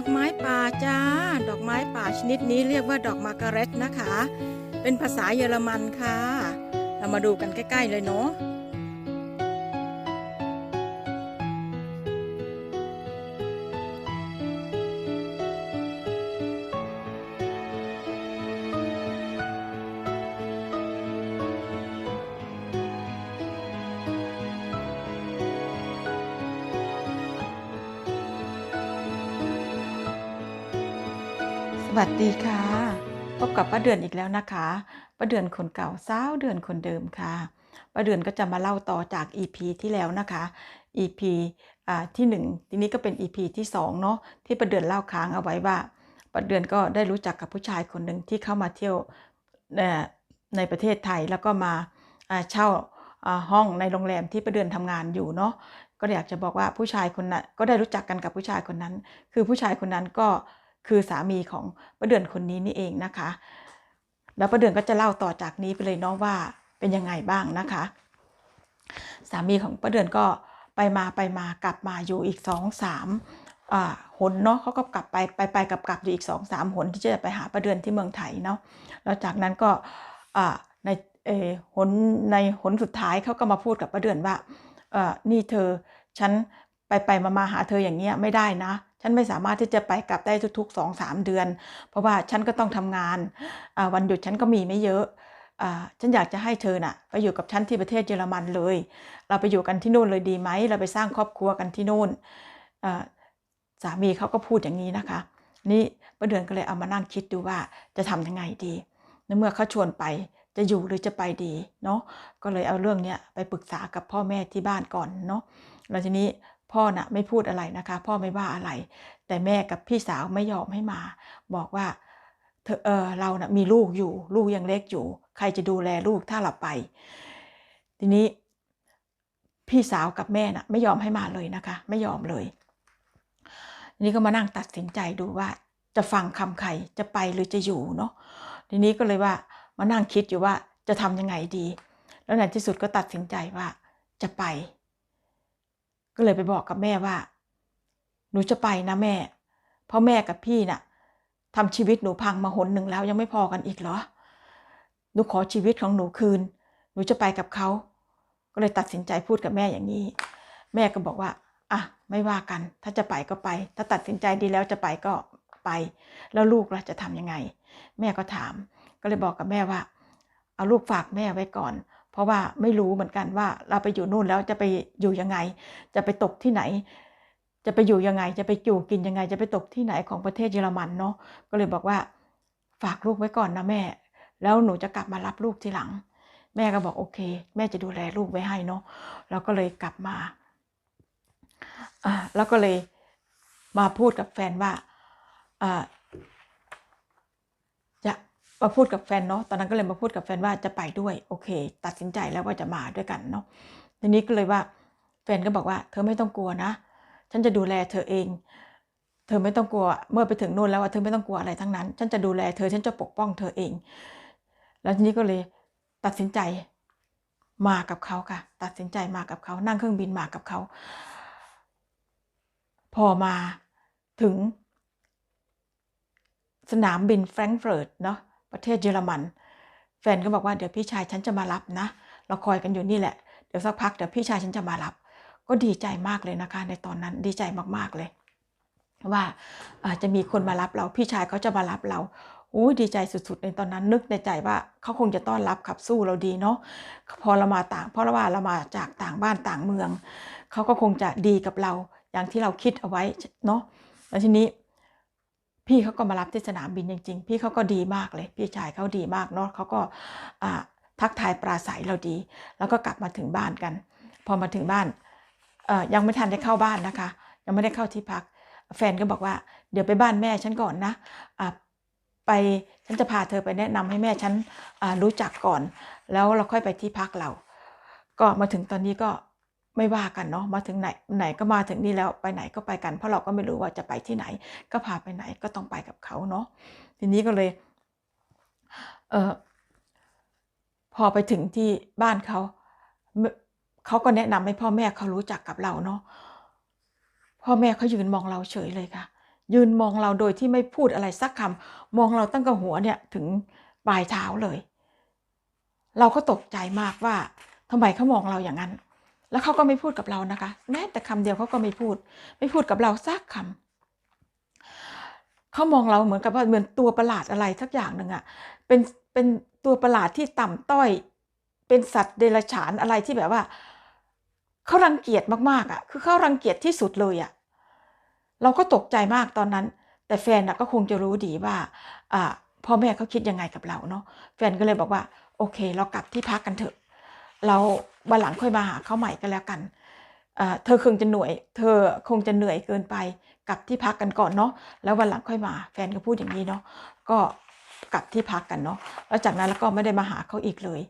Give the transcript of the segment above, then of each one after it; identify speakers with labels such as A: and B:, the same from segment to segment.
A: อกไม้ป่าจ้า ดอกไม้ป่าชนิดนี้เรียกว่าดอกมาการเร็ตนะคะ เป็นภาษาเยอรมันค่ะ เรามาดูกันใกล้ ๆ เลยเนาะ วัสดีค่ะ พบกับป้าเดือนอีกแล้วนะคะป้าเดือนคนเก่าสาวเดือนคนเดิมค่ะป้าเดือนก็จะมาเล่าต่อจาก EP ที่แล้วนะคะ EP ที่ 1 ทีนี้ก็เป็น EP ที่2เนาะที่ป้าเดือนเล่าค้างเอาไว้ว่าป้าเดือนก็ได้รู้จักกับผู้ชายคนหนึ่งที่เข้ามาเที่ยวในประเทศไทยแล้วก็มาเช่าอ่าห้องในโรงแรมที่ป้าเดือนทำงานอยู่เนาะก็อยากจะบอกว่าผู้ชายคนนั้นก็ได้รู้จักกันกับผู้ชายคนนั้น คือผู้ชายคนนั้นก็ คือสามีของป้าเดือนคนนี้นี่เองนะคะ แล้วป้าเดือนก็จะเล่าต่อจากนี้ไปเลยเนาะว่าเป็นยังไงบ้างนะคะ สามีของป้าเดือนก็ไปมาไปมากลับมาอยู่อีกสองสามอ่าหนเนาะเขาก็กลับไปไปไปกลับกลับอยู่อีกสองสามหนที่จะไปหาป้าเดือนที่เมืองไทยเนาะแล้วจากนั้นก็อ่าในเอหนในหนสุดท้ายเขาก็มาพูดกับป้าเดือนว่าเออนี่เธอฉันไปไปมามาหาเธออย่างเงี้ยไม่ได้นะ ฉันไม่สามารถที่จะไปกลับได้ทุกๆสองสามเดือน เพราะว่าฉันก็ต้องทำงาน วันหยุดฉันก็มีไม่เยอะฉันอยากจะให้เธอน่ะไปอยู่กับฉันที่ประเทศเยอรมันเลย เราไปอยู่กันที่นู่นเลยดีไหม เราไปสร้างครอบครัวกันที่นู่นสามีเขาก็พูดอย่างนี้นะคะ นี่ป้าเดือนก็เลยเอามานั่งคิดดูว่าจะทำยังไงดีในเมื่อเขาชวนไปจะอยู่หรือจะไปดีเนาะ ก็เลยเอาเรื่องเนี้ยไปปรึกษากับพ่อแม่ที่บ้านก่อนเนาะ แล้วทีนี้ พ่อน่ะไม่พูดอะไรนะคะ พ่อไม่ว่าอะไร แต่แม่กับพี่สาวไม่ยอมให้มา บอกว่าเธอเออเราน่ะมีลูกอยู่ ลูกยังเล็กอยู่ ใครจะดูแลลูกถ้าเราไป ทีนี้พี่สาวกับแม่น่ะไม่ยอมให้มาเลยนะคะ ไม่ยอมเลยทีนี้ก็มานั่งตัดสินใจดูว่า จะฟังคำใครจะไปหรือจะอยู่เนาะทีนี้ก็เลยว่ามานั่งคิดอยู่ว่าจะทำยังไงดี แล้วในที่สุดก็ตัดสินใจว่าจะไป ก็เลยไปบอกกับแม่ว่า หนูจะไปนะแม่ เพราะแม่กับพี่น่ะทำชีวิตหนูพังมาหนหนึ่งแล้วยังไม่พอกันอีกเหรอ หนูขอชีวิตของหนูคืน หนูจะไปกับเขา ก็เลยตัดสินใจพูดกับแม่อย่างนี้ แม่ก็บอกว่า อะ ไม่ว่ากัน ถ้าจะไปก็ไป ถ้าตัดสินใจดีแล้วจะไปก็ไป แล้วลูกล่ะจะทำยังไง แม่ก็ถาม ก็เลยบอกกับแม่ว่า เอาลูกฝากแม่ไว้ก่อน เพราะว่าไม่รู้เหมือนกันว่าเราไปอยู่นู่นแล้วจะไปอยู่ยังไง จะไปตกที่ไหน จะไปอยู่ยังไง จะไปอยู่กินยังไง จะไปตกที่ไหนของประเทศเยอรมันเนาะก็เลยบอกว่าฝากลูกไว้ก่อนนะแม่ แล้วหนูจะกลับมารับลูกทีหลัง แม่ก็บอกโอเค แม่จะดูแลลูกไว้ให้เนาะแล้วก็เลยกลับมาอ่าแล้วก็เลยมาพูดกับแฟนว่าอ่า มาพูดกับแฟนเนาะตอนนั้นก็เลยมาพูดกับแฟนว่าจะไปด้วยโอเค ตัดสินใจแล้วว่าจะมาด้วยกันเนาะทีนี้ก็เลยว่าแฟนก็บอกว่า เธอไม่ต้องกลัวนะ ฉันจะดูแลเธอเอง เธอไม่ต้องกลัวเมื่อไปถึงนู่นแล้วว่าเธอไม่ต้องกลัวอะไรทั้งนั้น ฉันจะดูแลเธอฉันจะปกป้องเธอเอง แล้วทีนี้ก็เลยตัดสินใจมากับเขาค่ะ ตัดสินใจมากับเขานั่งเครื่องบินมากับเขา พอมาถึงสนามบินแฟรงก์เฟิร์ตเนาะ ประเทศเยอรมัน แฟนก็บอกว่าเดี๋ยวพี่ชายฉันจะมารับนะ เราคอยกันอยู่นี่แหละ เดี๋ยวสักพักเดี๋ยวพี่ชายฉันจะมารับ ก็ดีใจมากเลยนะคะ ในตอนนั้นดีใจมากๆเลย ว่าจะมีคนมารับเราพี่ชายเขาจะมารับเราอู้ดีใจสุดๆในตอนนั้นนึกในใจว่าเขาคงจะต้อนรับขับสู้เราดีเนาะพอเรามาต่างเพราะว่าเรามาจากต่างบ้านต่างเมือง เขาก็คงจะดีกับเราอย่างที่เราคิดเอาไว้เนาะแล้วทีนี้ พี่เขาก็มารับที่สนามบินจริง ๆ พี่เขาก็ดีมากเลย พี่ชายเขาดีมากเนาะเขาก็ทักทายปราศัยเราดี แล้วก็กลับมาถึงบ้านกัน พอมาถึงบ้านยังไม่ทันได้เข้าบ้านนะคะ ยังไม่ได้เข้าที่พัก แฟนก็บอกว่าเดี๋ยวไปบ้านแม่ฉันก่อนนะอ่าไปฉันจะพาเธอไปแนะนำให้แม่ฉันรู้จักก่อน แล้วเราค่อยไปที่พักเรา ก็มาถึงตอนนี้ก็ ไม่ว่ากันเนาะมาถึงไหนไหนก็มาถึงนี่แล้วไปไหนก็ไปกัน เพราะเราก็ไม่รู้ว่าจะไปที่ไหน ก็พาไปไหนก็ต้องไปกับเขาเนาะทีนี้ก็เลยเออพอไปถึงที่บ้านเขาเมื่อเขาก็แนะนำให้พ่อแม่เขารู้จักกับเราเนาะพ่อแม่เขายืนมองเราเฉยเลยค่ะ ยืนมองเราโดยที่ไม่พูดอะไรสักคำมองเราตั้งแต่หัวเนี่ยถึงปลายเท้าเลย เราก็ตกใจมากว่าทำไมเขามองเราอย่างนั้น แล้วเขาก็ไม่พูดกับเรานะคะ แม้แต่คำเดียวเขาก็ไม่พูด ไม่พูดกับเราสักคำเขามองเราเหมือนกับว่าเหมือนตัวประหลาดอะไรสักอย่างหนึ่งอะเป็นเป็นตัวประหลาดที่ต่ำต้อย เป็นสัตว์เดรัจฉานอะไรที่แบบว่าเขารังเกียจมากๆอะคือเขารังเกียจที่สุดเลยอะเราก็ตกใจมากตอนนั้น แต่แฟนก็คงจะรู้ดีว่าอ่าพ่อแม่เขาคิดยังไงกับเราเนาะแฟนก็เลยบอกว่า โอเค เรากลับที่พักกันเถอะ เราวันหลังค่อยมาหาเขาใหม่กันแล้วกันเธอคงจะเหนื่อยเธอคงจะเหนื่อยเกินไปกลับที่พักกันก่อนเนาะแล้ววันหลังค่อยมา แฟนก็พูดอย่างนี้เนาะก็กลับที่พักกันเนาะแล้วจากนั้นแล้วก็ไม่ได้มาหาเขาอีกเลย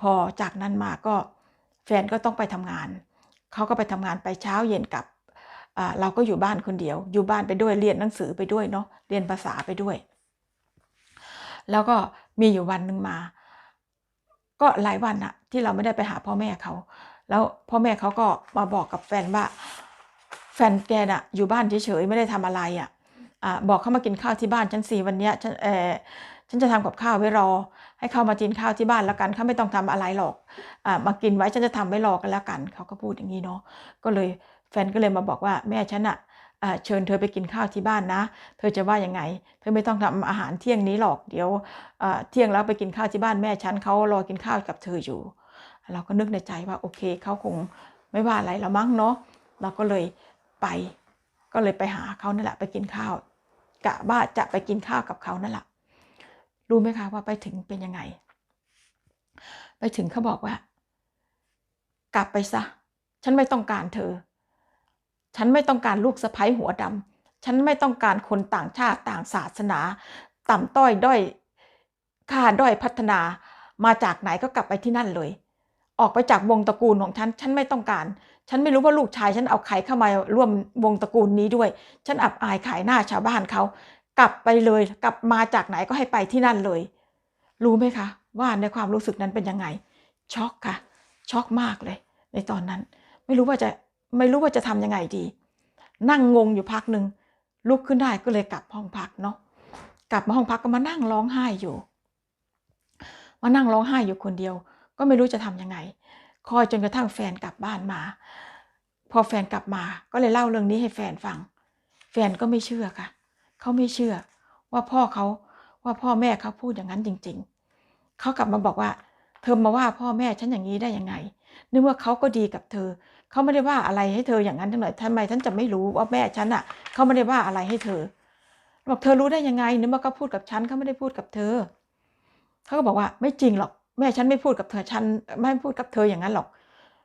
A: พอจากนั้นมาก็แฟนก็ต้องไปทำงานเขาก็ไปทำงานไปเช้าเย็นกลับเราก็อยู่บ้านคนเดียว อยู่บ้านไปด้วยเรียนหนังสือไปด้วยเนาะเรียนภาษาไปด้วย แล้วก็มีอยู่วันหนึ่งมา ก็หลายวันอะที่เราไม่ได้ไปหาพ่อแม่เขา แล้วพ่อแม่เขาก็มาบอกกับแฟนว่า แฟนแกน่ะ อยู่บ้านเฉยๆไม่ได้ทำอะไรอะอะบอกเขามากินข้าวที่บ้านฉันสี่วันนี้ฉันเออฉันจะทำกับข้าวไว้รอ ให้เขามากินข้าวที่บ้านแล้วกันเขาไม่ต้องทำอะไรหรอกอ่ามากินไว้ฉันจะทำไว้รอกันแล้วกันเขาก็พูดอย่างนี้เนาะก็เลยแฟนก็เลยมาบอกว่าแม่ฉันอะ เชิญเธอไปกินข้าวที่บ้านนะ เธอจะว่ายังไง เธอไม่ต้องทำอาหารเที่ยงนี้หรอก เดี๋ยวเที่ยงแล้วไปกินข้าวที่บ้านแม่ฉันเขารอกินข้าวกับเธออยู่ เราก็นึกในใจว่าโอเคเขาคงไม่ว่าอะไรแล้วมั้งเนาะ เราก็เลยไป ก็เลยไปหาเขานั่นแหละไปกินข้าวกะว่าจะไปกินข้าวกับเขานั่นแหละ รู้ไหมคะว่าไปถึงเป็นยังไง ไปถึงเขาบอกว่า กลับไปซะ ฉันไม่ต้องการเธอ ฉันไม่ต้องการลูกสะพ้ยหัวดำฉันไม่ต้องการคนต่างชาติต่างศาสนา ต่ำต้อยด้อยค่าด้อยพัฒนา มาจากไหนก็กลับไปที่นั่นเลย ออกไปจากวงตระกูลของฉัน ฉันไม่ต้องการ ฉันไม่รู้ว่าลูกชาย ฉันเอาใครเข้ามาร่วมวงตระกูลนี้ด้วย ฉันอับอายขายหน้าชาวบ้านเขา กลับไปเลย กลับมาจากไหนก็ให้ไปที่นั่นเลย รู้ไหมคะ ว่าในความรู้สึกนั้นเป็นยังไง ช็อกค่ะ ช็อกมากเลย ในตอนนั้น ไม่รู้ว่าจะ ไม่รู้ว่าจะทำยังไงดี นั่งงงอยู่พักหนึ่งลุกขึ้นได้ก็เลยกลับห้องพักเนาะกลับมาห้องพักก็มานั่งร้องไห้อยู่ มานั่งร้องไห้อยู่คนเดียว ก็ไม่รู้จะทํำยังไง คอยจนกระทั่งแฟนกลับบ้านมา พอแฟนกลับมาก็เลยเล่าเรื่องนี้ให้แฟนฟัง แฟนก็ไม่เชื่อค่ะ เขาไม่เชื่อว่าพ่อเขาว่าพ่อแม่เขาพูดอย่างนั้นจริง ๆ เขากลับมาบอกว่า เธอมาว่าพ่อแม่ฉันอย่างนี้ได้ยังไง นึกว่าเขาก็ดีกับเธอ เขาไม่ได้ว่าอะไรให้เธออย่างนั้นจังเลยทำไมฉันจะไม่รู้ว่าแม่ฉันอะ เขาไม่ได้ว่าอะไรให้เธอ บอกเธอรู้ได้ยังไง นึกว่าเขาพูดกับฉันเขาไม่ได้พูดกับเธอ เขาก็บอกว่าไม่จริงหรอก แม่ฉันไม่พูดกับเธอ ฉันไม่พูดกับเธออย่างนั้นหรอก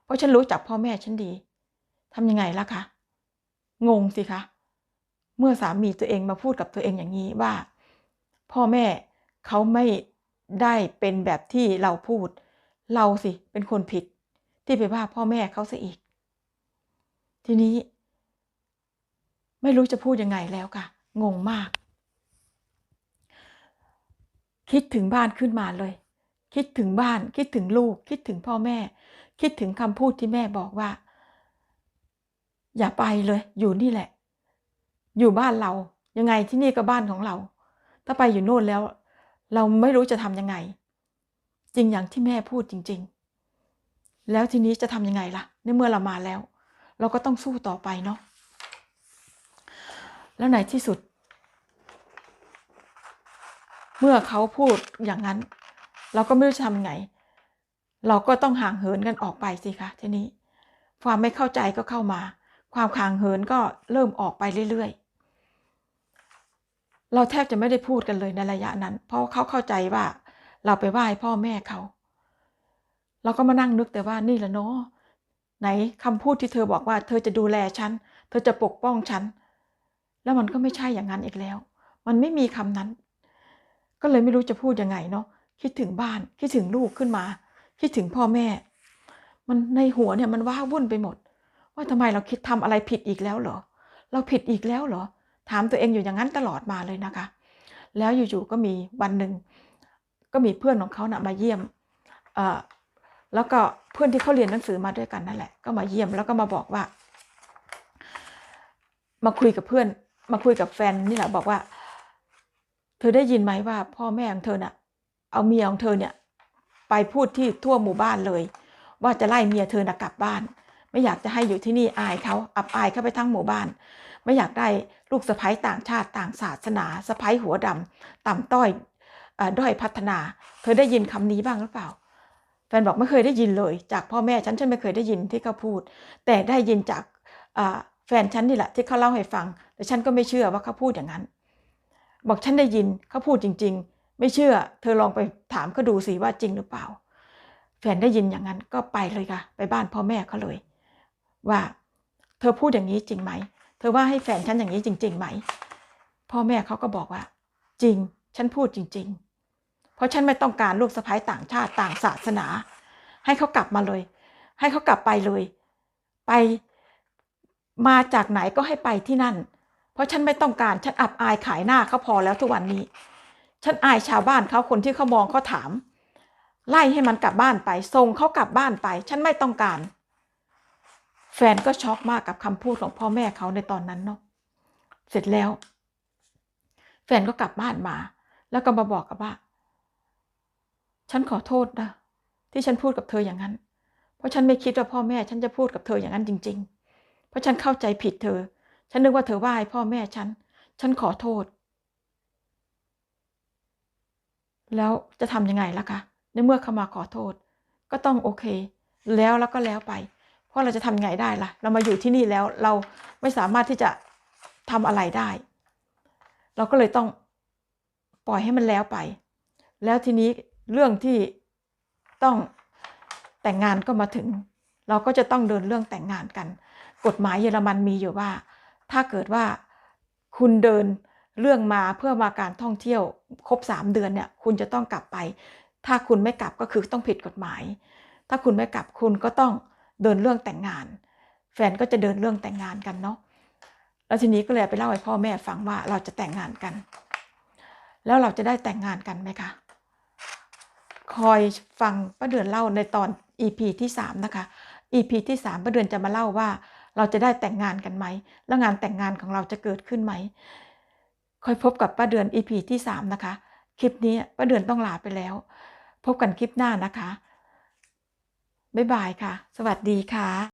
A: เพราะฉันรู้จักพ่อแม่ฉันดีทำยังไงล่ะคะ งงสิคะ เมื่อสามีตัวเองมาพูดกับตัวเองอย่างนี้ว่า พ่อแม่เขาไม่ ได้เป็นแบบที่เราพูด เราสิเป็นคนผิด ที่ไปว่าพ่อแม่เขาซะอีก ทีนี้ ไม่รู้จะพูดยังไงแล้วค่ะ งงมาก คิดถึงบ้านขึ้นมาเลย คิดถึงบ้าน คิดถึงลูก คิดถึงพ่อแม่ คิดถึงคำพูดที่แม่บอกว่า อย่าไปเลย อยู่นี่แหละ อยู่บ้านเรา ยังไงที่นี่ก็บ้านของเรา ถ้าไปอยู่โน่นแล้ว เราไม่รู้จะทำยังไง จริงอย่างที่แม่พูดจริง ๆ แล้วทีนี้จะทำยังไงล่ะ ในเมื่อเรามาแล้ว เราก็ต้องสู้ต่อไปเนาะแล้วในที่สุด เมื่อเขาพูดอย่างนั้น เราก็ไม่รู้จะทำไง เราก็ต้องห่างเหินกันออกไปสิคะทีนี้ ความไม่เข้าใจก็เข้ามา ความห่างเหินก็เริ่มออกไปเรื่อยๆ เราแทบจะไม่ได้พูดกันเลยในระยะนั้น เพราะเขาเข้าใจว่า เราไปไหว้พ่อแม่เขา เราก็มานั่งนึกแต่ว่านี่แหละเนาะไหนคำพูดที่เธอบอกว่าเธอจะดูแลฉัน เธอจะปกป้องฉัน แล้วมันก็ไม่ใช่อย่างนั้นอีกแล้ว มันไม่มีคำนั้น ก็เลยไม่รู้จะพูดยังไงเนาะคิดถึงบ้านคิดถึงลูกขึ้นมา คิดถึงพ่อแม่ มันในหัวเนี่ยมันว้าวุ่นไปหมด ว่าทำไมเราคิดทำอะไรผิดอีกแล้วเหรอ เราผิดอีกแล้วเหรอ ถามตัวเองอยู่อย่างนั้นตลอดมาเลยนะคะ แล้วอยู่ๆก็มีวันหนึ่งก็มีเพื่อนของเขานะ่ะมาเยี่ยมแล้วก็เพื่อนที่เขาเรียนหนังสือมาด้วยกันนั่นแหละ ก็มาเยี่ยมแล้วก็มาบอกว่า มาคุยกับเพื่อน มาคุยกับแฟนนี่แหละบอกว่า เธอได้ยินไหมว่า พ่อแม่ของเธอน่ะ เอาเมียของเธอเนี่ย ไปพูดที่ทั่วหมู่บ้านเลย ว่าจะไล่เมียเธอน่ะกลับบ้าน ไม่อยากจะให้อยู่ที่นี่อายเขาอับอายเข้าไปทั้งหมู่บ้าน ไม่อยากได้ ลูกสะใภ้ต่างชาติต่างศาสนาสะใภ้หัวดำต่ำต้อยอด้อยพัฒนาเธอได้ยินคำนี้บ้างหรือเปล่า แฟนบอกไม่เคยได้ยินเลย จากพ่อแม่ฉันฉันไม่เคยได้ยินที่เขาพูด แต่ได้ยินจากแฟนฉันนี่แหละที่เขาเล่าให้ฟัง แต่ฉันก็ไม่เชื่อว่าเขาพูดอย่างนั้น บอกฉันได้ยินเขาพูดจริง ๆ ไม่เชื่อ เธอลองไปถามเขาดูสิว่าจริงหรือเปล่า แฟนได้ยินอย่างนั้นก็ไปเลยค่ะ ไปบ้านพ่อแม่เขาเลย ว่า เธอพูดอย่างนี้จริงไหม อว่าให้แฟนฉันอย่างนี้จริง ๆ ไหม พ่อแม่เขาก็บอกว่า จริง ฉันพูดจริง ๆ เพราะฉันไม่ต้องการลูกสะใภ้ต่างชาติต่างศาสนา ให้เขากลับมาเลย ให้เขากลับไปเลย ไปมาจากไหนก็ให้ไปที่นั่น เพราะฉันไม่ต้องการฉันอับอายขายหน้าเขาพอแล้วทุกวันนี้ ฉันอายชาวบ้านเขาคนที่เขามองเขาถาม ไล่ให้มันกลับบ้านไปส่งเขากลับบ้านไป ฉันไม่ต้องการ แฟนก็ช็อกมากกับคำพูดของพ่อแม่เขาในตอนนั้นเนาะเสร็จแล้ว แฟนก็กลับบ้านมา แล้วก็มาบอกกับว่า ฉันขอโทษนะที่ฉันพูดกับเธออย่างนั้น เพราะฉันไม่คิดว่าพ่อแม่ ฉันจะพูดกับเธออย่างนั้นจริง ๆ เพราะฉันเข้าใจผิดเธอ ฉันนึกว่าเธอว่าให้พ่อแม่ฉัน ฉันขอโทษ แล้วจะทำยังไงล่ะคะในเมื่อเขามาขอโทษ ก็ต้องโอเค แล้วแล้วก็แล้วไป เพราะเราจะทำไงได้ล่ะ เรามาอยู่ที่นี่แล้วเราไม่สามารถที่จะทำอะไรได้ เราก็เลยต้องปล่อยให้มันแล้วไป แล้วทีนี้เรื่องที่ต้องแต่งงานก็มาถึง เราก็จะต้องเดินเรื่องแต่งงานกัน กฎหมายเยอรมันมีอยู่ว่า ถ้าเกิดว่าคุณเดินเรื่องมาเพื่อมาการท่องเที่ยวครบสามเดือนเนี่ย คุณจะต้องกลับไป ถ้าคุณไม่กลับก็คือต้องผิดกฎหมาย ถ้าคุณไม่กลับคุณก็ต้อง เดินเรื่องแต่งงาน แฟนก็จะเดินเรื่องแต่งงานกันเนาะแล้วทีนี้ก็เลยไปเล่าให้พ่อแม่ฟังว่าเราจะแต่งงานกัน แล้วเราจะได้แต่งงานกันไหมคะคอยฟังป้าเดือนเล่าในตอน EP ที่3นะคะ EP ที่3ป้าเดือนจะมาเล่าว่า เราจะได้แต่งงานกันไหม แล้วงานแต่งงานของเราจะเกิดขึ้นไหมคอยพบกับป้าเดือน EP ที่3นะคะ คลิปนี้ป้าเดือนต้องลาไปแล้ว พบกันคลิปหน้านะคะ บ๊ายบายค่ะ สวัสดีค่ะ